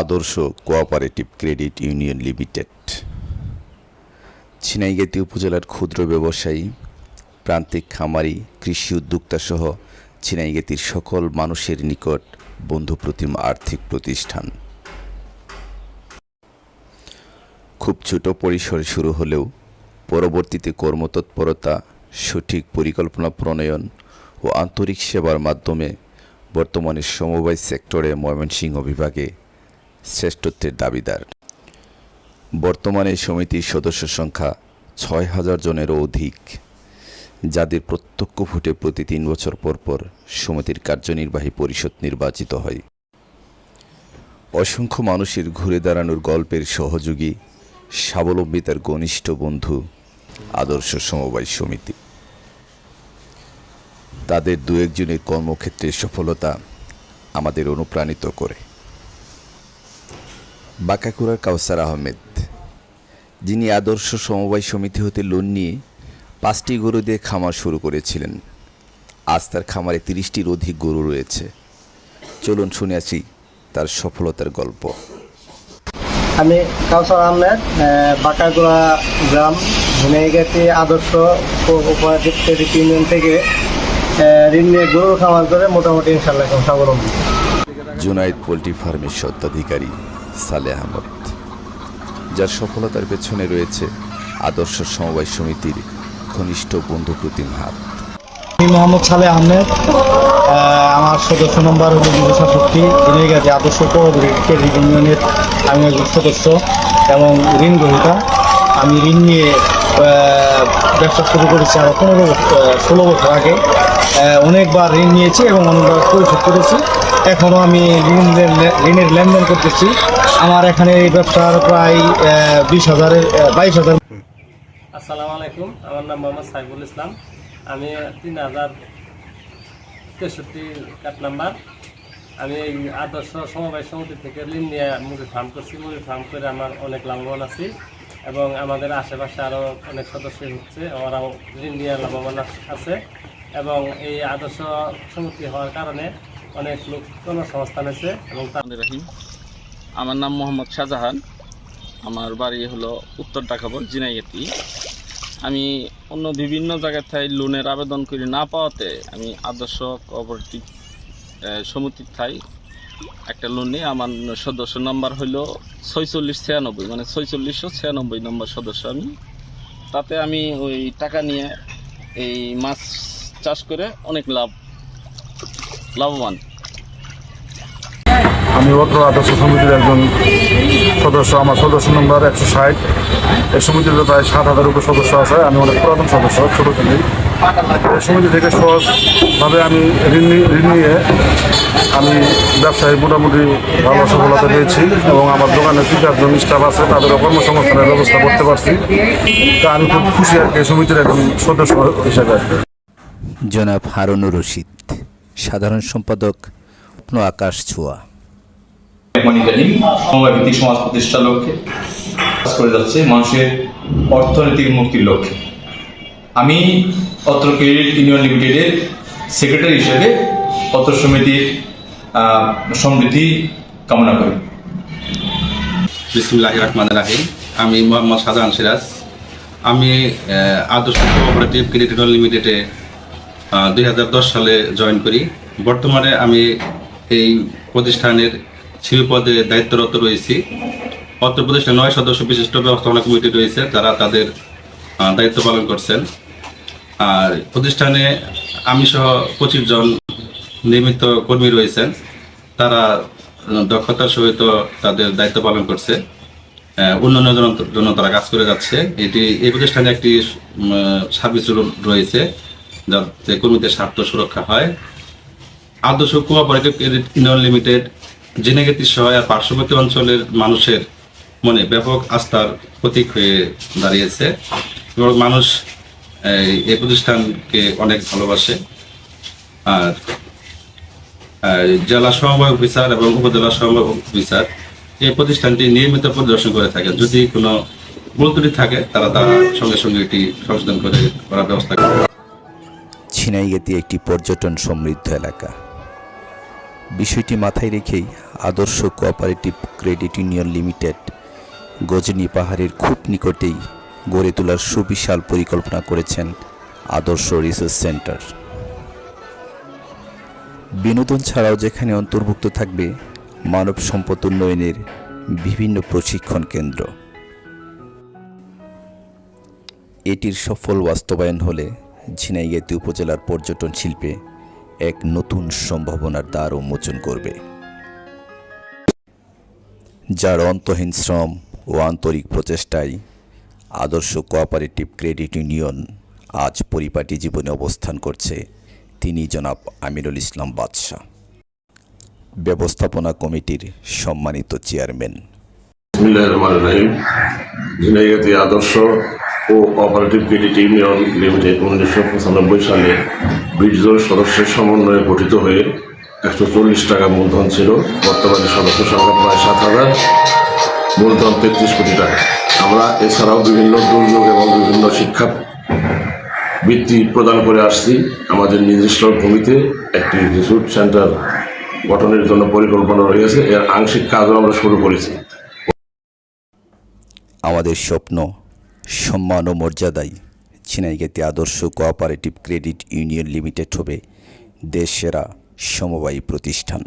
Adarsha cooperative credit union limited. Jhenaigati উপজেলার ক্ষুদ্র ব্যবসায়ী, প্রান্তিক খামারি, কৃষি উদ্যোক্তা সহ ছিনাইগাতির সকল মানুষের নিকট বন্ধুপ্রতিম আর্থিক প্রতিষ্ঠান। খুব ছোট পরিসরে শুরু হলেও পরবর্তীতে কর্মতৎপরতা, সঠিক পরিকল্পনা প্রণয়ন ও আন্তরিক সেবার মাধ্যমে বর্তমানে সমবায় সেক্টরে ময়মনসিংহ বিভাগে শ্রেষ্ঠত্বের দাবিদার। বর্তমানে সমিতির সদস্য সংখ্যা ছয় হাজার জনেরও অধিক, যাদের প্রত্যক্ষ ভোটে প্রতি তিন বছর পর পর সমিতির কার্যনির্বাহী পরিষদ নির্বাচিত হয়। অসংখ্য মানুষের ঘুরে দাঁড়ানোর গল্পের সহযোগী, স্বাবলম্বিতার ঘনিষ্ঠ বন্ধু, আদর্শ সমবায় সমিতি। তাদের দু একজনের কর্মক্ষেত্রের সফলতা আমাদের অনুপ্রাণিত করে। বাঁকাকুড়ার কাউসার আহমেদ যিনি আদর্শ সমবায় সমিতি হতে লোন নিয়ে পাঁচটি গরু দিয়ে খামার শুরু করেছিলেন। আজ তার খামারে তিরিশটির অধিক গরু রয়েছে। চলুন শুনে আসি তার সফলতার গল্প। আমি কাউসার আহমেদ আহ, বাঁকাগুড়া গ্রাম ঝিনাইগাতি আদর্শ ক্রেডিট ইউনিয়ন থেকে ঋণ নিয়ে গরু খামার করে মোটামুটি ইনশাল্লাহ এখন স্বাবলম্বী জুনাইদ পোলট্রি ফার্মের স্বত্বাধিকারী। সালে আহমদ, যার সফলতার পেছনে রয়েছে আদর্শ সমবায় সমিতির ঘনিষ্ঠ বন্ধু প্রতিম হাত। আমি মোহাম্মদ সালে আহমেদ আমার সদস্য নম্বর হলো দুশো সাতষট্টি ঝিনাইগাতি আদর্শ ইউনিয়নের আমি একজন সদস্য এবং ঋণ গ্রহীতা। আমি ঋণ নিয়ে ব্যবসা শুরু করেছি আরও পনেরো ষোলো বছর আগে। অনেকবার ঋণ নিয়েছি এবং অনেকবার পরিশোধ করেছি। এখনও আমি ঋণ ঋণের লেনদেন করতেছি। আমার এখানে এই ব্যবসার প্রায় বিশ হাজারের বাইশ হাজার। আসসালামু আলাইকুম, আমার নাম মোহাম্মদ সাইফুল ইসলাম। আমি তিন হাজার তেষট্টি কাট নাম্বার। আমি এই আদর্শ সমবায় সমিতি থেকে ঋণ নিয়ে মুরগি ফার্ম করছি। মুরগি ফার্ম করে আমার অনেক লাভবান আছি এবং আমাদের আশেপাশে আরও অনেক সদস্য হচ্ছে। ওরাও ঋণ নিয়ে লাভবান আছে এবং এই আদর্শ সমিতি হওয়ার কারণে অনেক হয়েছে এবং রহিম। আমার নাম মোহাম্মদ শাহজাহান। আমার বাড়ি হলো উত্তর ডাকাবর জিনাইয়াতি আমি অন্য বিভিন্ন জায়গায় থাই লোনের আবেদন করি না পাওয়াতে আমি আদর্শ কোঅপারেটিভ সমিতির থাই একটা লোন নিয়ে আমার সদস্য নাম্বার হলো ছয়চল্লিশ ছিয়ানব্বই। মানে ছয়চল্লিশশো ছিয়ানব্বই নম্বর সদস্য আমি। তাতে আমি ওই টাকা নিয়ে এই মাছ চাষ করে অনেক লাভ, লাভবান। আমি অত্র আদর্শ সমিতির একজন সদস্য, আমার সদস্য নম্বর একশো ষাট। এই সমিতিতে প্রায় সাত হাজার উপর সদস্য আছে। আমি অনেক পুরাতন সদস্য, ছোটো থেকে। এই সমিতি থেকে সহজভাবে আমি ঋণ ঋণ নিয়ে আমি ব্যবসায় মোটামুটি ভালো সফলতা পেয়েছি এবং আমার দোকানে তিন চারজন স্টাফ আছে তাদেরও কর্মসংস্থানের ব্যবস্থা করতে পারছি। তা আমি খুব খুশি আর কি সমিতির একজন সদস্য হিসেবে। জনাব হারুনুর রশিদ, সাধারণ সম্পাদক আকাশ ছোঁয়া। ভিত্তিক সমাজ প্রতিষ্ঠার লক্ষ্যে কাজ করে যাচ্ছে মানুষের অর্থনৈতিক মুক্তির লক্ষ্যে। আমি অত্র ক্রেডিট ইউনিয়ন লিমিটেডের সেক্রেটারি হিসেবে অত্র সমিতির সমৃদ্ধি কামনা করি। বিসমুল্লাহ রহমান রাহিম। আমি মোহাম্মদ সাধারণ সিরাজ। আমি আদর্শ কোঅপারেটিভ ক্রেডিট ইউনিয়ন লিমিটেডে দুই হাজার দশ সালে জয়েন করি। বর্তমানে আমি এই প্রতিষ্ঠানের শিল্প পদে দায়িত্বরত রয়েছি। অত্র প্রতিষ্ঠানে নয় সদস্য বিশিষ্ট ব্যবস্থাপনা কমিটি রয়েছে, যারা তাদের দায়িত্ব পালন করছেন। আর প্রতিষ্ঠানে আমি সহ পঁচিশ জন নিয়মিত কর্মী রয়েছেন। তারা দক্ষতার সহিত তাদের দায়িত্ব পালন করছে। উন্নয়নের জন্য তারা কাজ করে যাচ্ছে। এটি, এই প্রতিষ্ঠানে একটি সার্ভিস রয়েছে, যাতে কর্মীদের স্বার্থ সুরক্ষা হয়। আদর্শ কোঅপারেটিভ ইউনিয়ন লিমিটেড জেনেগেতি সহ আর পার্শ্ববর্তী অঞ্চলের মানুষের মনে ব্যাপক আস্থার প্রতীক হয়ে দাঁড়িয়েছে এবং মানুষ, এই- প্রতিষ্ঠানকে অনেক ভালোবাসে। আর জেলা সমবায় অফিসার এবং উপজেলা সমবায় অফিসার এই প্রতিষ্ঠানটি নিয়মিত পরিদর্শন করে থাকে যদি কোনো ভুল থাকে, তারা তারা সঙ্গে সঙ্গে এটি সংশোধন করে করার ব্যবস্থা করে। ছিনাইগাতি একটি পর্যটন সমৃদ্ধ এলাকা। বিষয়টি মাথায় রেখেই Adarsha cooperative credit union limited Gazni পাহাড়ের খুব নিকটেই গড়ে তোলার সুবিশাল পরিকল্পনা করেছেন আদর্শ রিসার্চ সেন্টার। বিনোদন ছাড়াও যেখানে অন্তর্ভুক্ত থাকবে মানব সম্পদ উন্নয়নের বিভিন্ন প্রশিক্ষণ কেন্দ্র। এটির সফল বাস্তবায়ন হলে ঝিনাইগাতি উপজেলার পর্যটন শিল্পে এক নতুন সম্ভাবনার দ্বার উন্মোচন করবে। যার অন্তহীন শ্রম ও আন্তরিক প্রচেষ্টায় আদর্শ কোঅপারেটিভ ক্রেডিট ইউনিয়ন আজ পরিপাটি জীবনে অবস্থান করছে তিনি জনাব আমিরুল ইসলাম বাদশাহ। ব্যবস্থাপনা কমিটির সম্মানিত chairman. Adarsha cooperative credit union limited উনিশশো পঁচানব্বই সালে বিশ জন সদস্যের সমন্বয়ে গঠিত হয়ে একশো চল্লিশ টাকা মূলধন ছিল। বর্তমানে সদস্য সংখ্যা প্রায় সাত হাজার। মূলধন তেত্রিশ কোটি টাকা। আমরা এছাড়াও বিভিন্ন দুর্যোগ এবং বিভিন্ন শিক্ষা বৃত্তি প্রদান করে আসছি আমাদের নিজস্ব ভূমিতে। একটি রিসোর্ট সেন্টার গঠনের জন্য পরিকল্পনা রয়েছে। এর আংশিক কাজও আমরা শুরু করেছি। আমাদের স্বপ্ন, সম্মান ও মর্যাদায় ঝিনাইগাতি আদর্শ কোঅপারেটিভ ক্রেডিট ইউনিয়ন লিমিটেড হবে দেশ সেরা সমবায়ী প্রতিষ্ঠান।